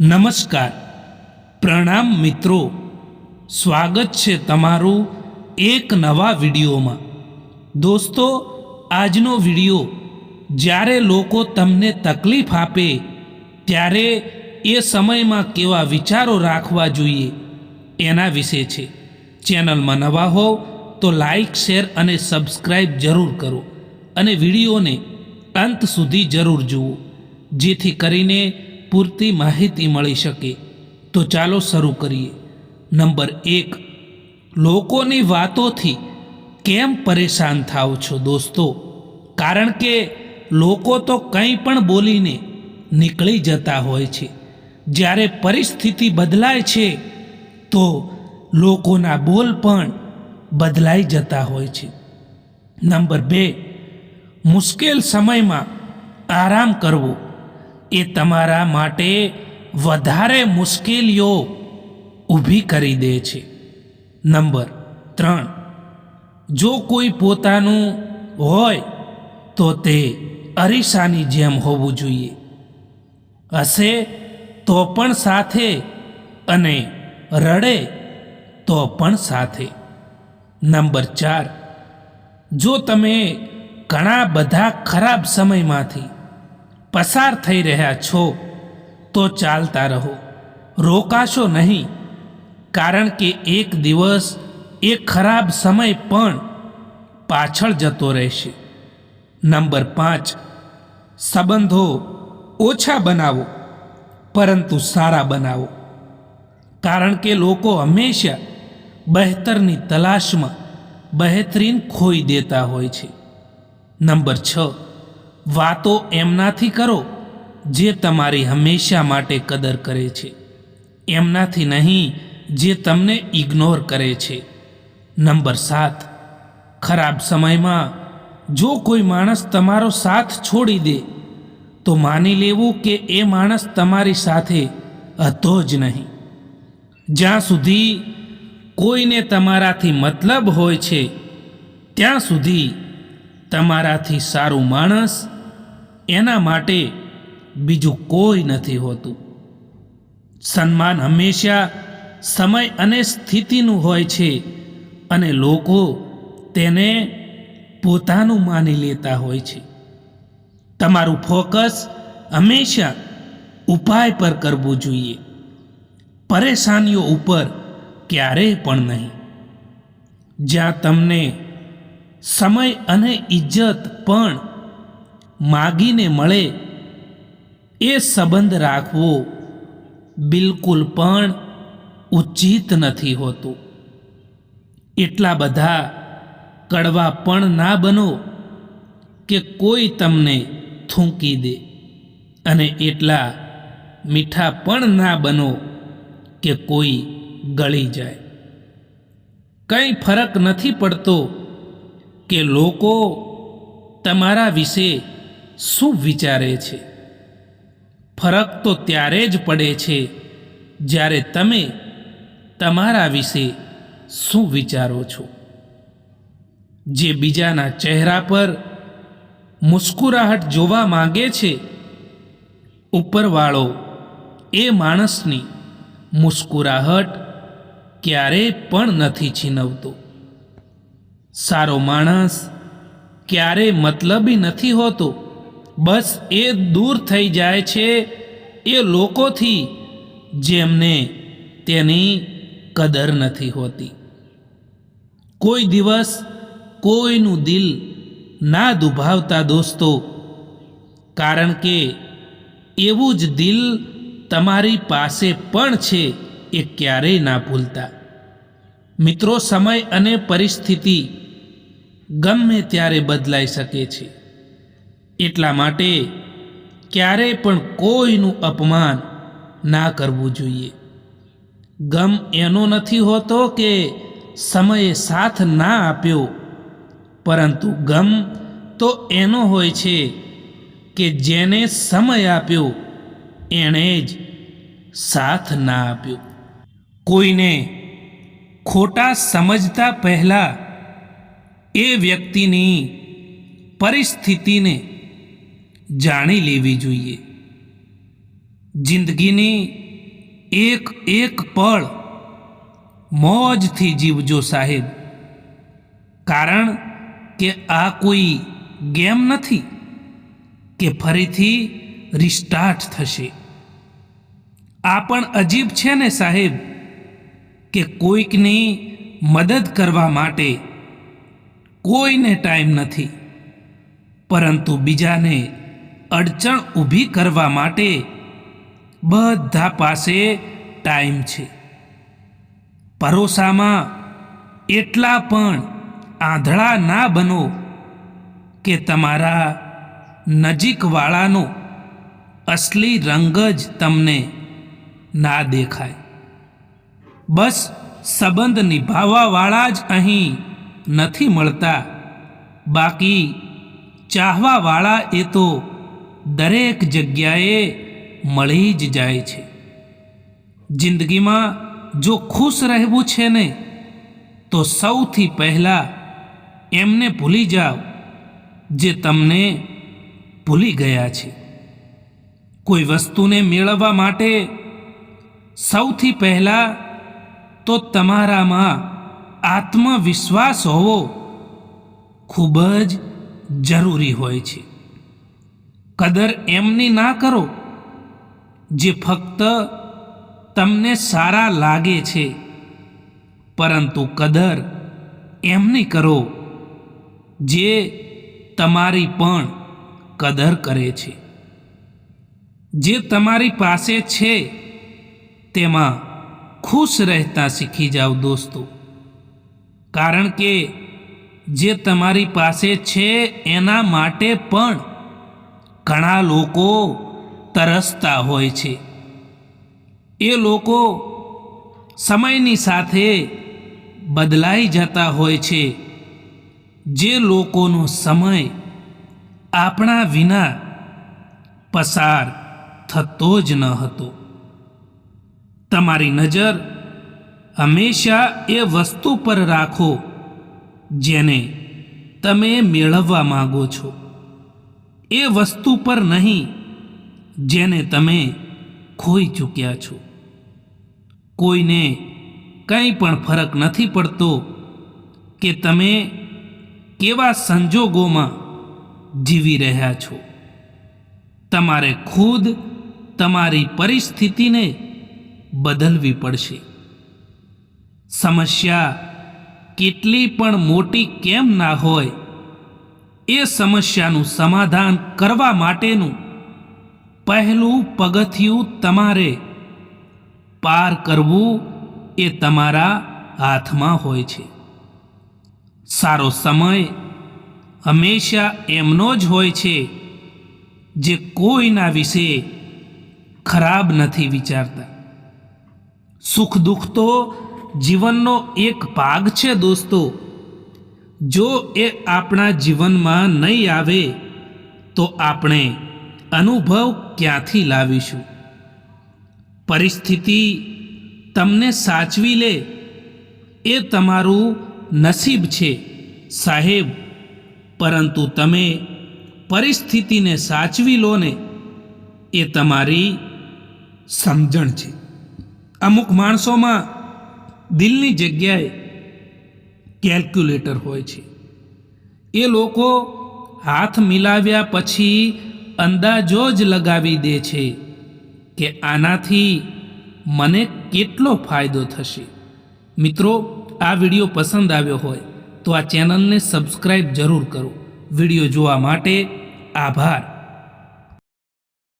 નમસ્કાર. પ્રણામ મિત્રો. સ્વાગત છે તમારું એક નવા વિડીયોમાં. દોસ્તો, આજનો વીડિયો, જ્યારે લોકો તમને તકલીફ આપે, ત્યારે એ સમયમાં કેવા વિચારો રાખવા જોઈએ, એના વિશે છે. ચેનલમાં નવા હોવ તો લાઈક, શેર અને સબસ્ક્રાઈબ જરૂર કરો અને વિડીયોને અંત સુધી જરૂર જુઓ. જેથી કરીને પૂરતી માહિતી મળી શકે, તો ચાલો શરૂ કરીએ. નંબર એક, લોકોની વાતોથી કેમ પરેશાન થાવ છો દોસ્તો? કારણ કે લોકો તો કંઈ પણ બોલીને નીકળી જતા હોય છે. જ્યારે પરિસ્થિતિ બદલાય છે, તો લોકોના બોલ પણ બદલાઈ જતા હોય છે. નંબર બે, મુશ્કેલ સમયમાં આરામ કરવો. એ તમારા માટે વધારે મુશ્કેલીઓ ઊભી કરી દે છે. નંબર ત્રણ. જો કોઈ પોતાનું હોય તો તે અરીસાની જેમ હોવું જોઈએ. હશે તો પણ સાથે અને રડે તો પણ સાથે. નંબર ચાર. જો તમે ઘણા બધા ખરાબ સમયમાંથી પસાર થઈ રહ્યા છો, તો ચાલતા રહો. રોકાશો નહીં, કારણ કે એક દિવસ, એ ખરાબ સમય પણ પાછળ જતો રહેશે. નંબર પાંચ, સંબંધો ઓછા બનાવો, પરંતુ સારા બનાવો. કારણ કે લોકો હંમેશા બહેતરની તલાશમાં બહેતરીન ખોઈ દેતા હોય છે. નંબર છ વાતો એમનાથી કરો જે તમારી હંમેશા માટે કદર કરે છે. એમનાથી નહીં, જે તમને ઇગ્નોર કરે છે. નંબર સાત, ખરાબ સમયમાં જો કોઈ માણસ તમારો સાથ છોડી દે, તો માની લેવું કે એ માણસ તમારી સાથે હતો જ નહીં. જ્યાં સુધી કોઈને તમારાથી મતલબ હોય છે, ત્યાં સુધી તમારાથી સારું માણસ એના માટે બીજું કોઈ નથી હોતું. સન્માન હંમેશા સમય અને સ્થિતિનું હોય છે અને લોકો તેને પોતાનું માની લેતા હોય છે. તમારું ફોકસ હંમેશા ઉપાય પર કરવું જોઈએ. પરેશાનીઓ ઉપર ક્યારેય પણ નહીં. જ્યાં તમને સમય અને ઇજ્જત પણ માગીને મળે એ સંબંધ રાખવો બિલકુલ પણ ઉચિત નથી હોતું. એટલા બધા કડવા પણ ના બનો કે કોઈ તમને થૂંકી દે અને એટલા મીઠા પણ ના બનો કે કોઈ ગળી જાય. કંઈ ફરક નથી પડતો કે લોકો તમારા વિશે શું વિચારે છે? ફરક તો ત્યારે જ પડે છે જ્યારે તમે તમારા વિશે શું વિચારો છો. જે બીજાના ચહેરા પર મુસ્કુરાહટ જોવા માંગે છે, ઉપરવાળો એ માણસની મુસ્કુરાહટ ક્યારેય પણ નથી છીનવતો. સારો માણસ ક્યારેય મતલબી નથી હોતો. બસ એ દૂર થઈ જાય છે એ લોકોથી જેમને તેની કદર નથી હોતી. કોઈ દિવસ કોઈનું દિલ ના દુભાવતા દોસ્તો, કારણ કે એવું જ દિલ તમારી પાસે પણ છે એ ક્યારેય ના ભૂલતા. મિત્રો, સમય અને પરિસ્થિતિ ગમે ત્યારે બદલાઈ શકે છે. એટલા માટે ક્યારેય પણ કોઈનું અપમાન ના કરવું જોઈએ. ગમ એનો નથી હોતો કે સમયે સાથ ના આપ્યો. પરંતુ ગમ તો એનો હોય છે કે જેને સમય આપ્યો, એણે જ સાથ ના આપ્યો. કોઈને ખોટા સમજતા પહેલાં એ વ્યક્તિની પરિસ્થિતિને જાણી લેવી જોઈએ. જિંદગીની એક એક પળ મોજથી જીવજો સાહેબ. કારણ કે આ કોઈ ગેમ નથી કે ફરીથી રિસ્ટાર્ટ થશે. આ પણ અજીબ છે ને સાહેબ કે કોઈકની મદદ કરવા માટે કોઈને ટાઈમ નથી. પરંતુ બીજાને અડચણ ઊભી કરવા માટે બધા પાસે ટાઈમ છે. ભરોસામાં એટલા પણ આંધળા ના બનો કે તમારા નજીકવાળાનો અસલી રંગ જ તમને ના દેખાય. બસ સંબંધ નિભાવવાવાળા જ અહીં નથી મળતા. બાકી ચાહવાવાળા એ તો દરેક જગ્યાએ મળી જ જાય છે. જિંદગીમાં જો ખુશ રહેવું છે ને, તો સૌથી પહેલાં એમને ભૂલી જાઓ જે તમને ભૂલી ગયા છે. કોઈ વસ્તુને મેળવવા માટે સૌથી પહેલાં તો તમારામાં આત્મવિશ્વાસ હોવો ખૂબ જ જરૂરી હોય છે. કદર એમની ના કરો જે ફક્ત તમને સારા લાગે છે, પરંતુ કદર એમની કરો જે તમારી પણ કદર કરે છે. જે તમારી પાસે છે, તેમાં ખુશ રહેતા શીખી જાઓ દોસ્તો. કારણ કે જે તમારી પાસે છે એના માટે પણ ઘણા લોકો તરસતા હોય છે. એ લોકો સમયની સાથે બદલાઈ જતા હોય છે. જે લોકોનો સમય આપણા વિના પસાર થતો જ ન હતો. તમારી નજર હંમેશા એ વસ્તુ પર રાખો જેને તમે મેળવવા માંગો છો. એ વસ્તુ પર નહીં, જેને તમે ખોઈ ચૂક્યા છો. કોઈને કંઈ પણ ફરક નથી પડતો કે તમે કેવા સંજોગોમાં જીવી રહ્યા છો. તમારે ખુદ તમારી પરિસ્થિતિને બદલવી પડશે. સમસ્યા કેટલી પણ મોટી કેમ ના હોય, એ સમસ્યાનું સમાધાન કરવા માટેનું પહેલું પગથિયું તમારે પાર કરવું એ તમારા હાથમાં હોય છે. સારો સમય હંમેશા એમનો જ હોય છે જે કોઈના વિશે ખરાબ નથી વિચારતા. સુખ દુઃખ તો જીવનનો એક ભાગ છે દોસ્તો. જો એ આપણા જીવનમાં નહીં આવે, તો આપણે અનુભવ ક્યાંથી લાવીશું? પરિસ્થિતિ તમને સાચવી લે, એ તમારું નસીબ છે, સાહેબ. પરંતુ તમે પરિસ્થિતિને સાચવી લો ને, એ તમારી સમજણ છે. અમુક માણસોમાં દિલની જગ્યાએ કેલ્ક્યુલેટર હોય છે. એ લોકો હાથ મિલાવ્યા પછી અંદાજો જ લગાવી દે છે કે આનાથી મને કેટલો ફાયદો થશે. મિત્રો, આ વીડિયો પસંદ આવ્યો હોય તો આ ચેનલને સબસ્ક્રાઈબ જરૂર કરો. વીડિયો જોવા માટે આભાર.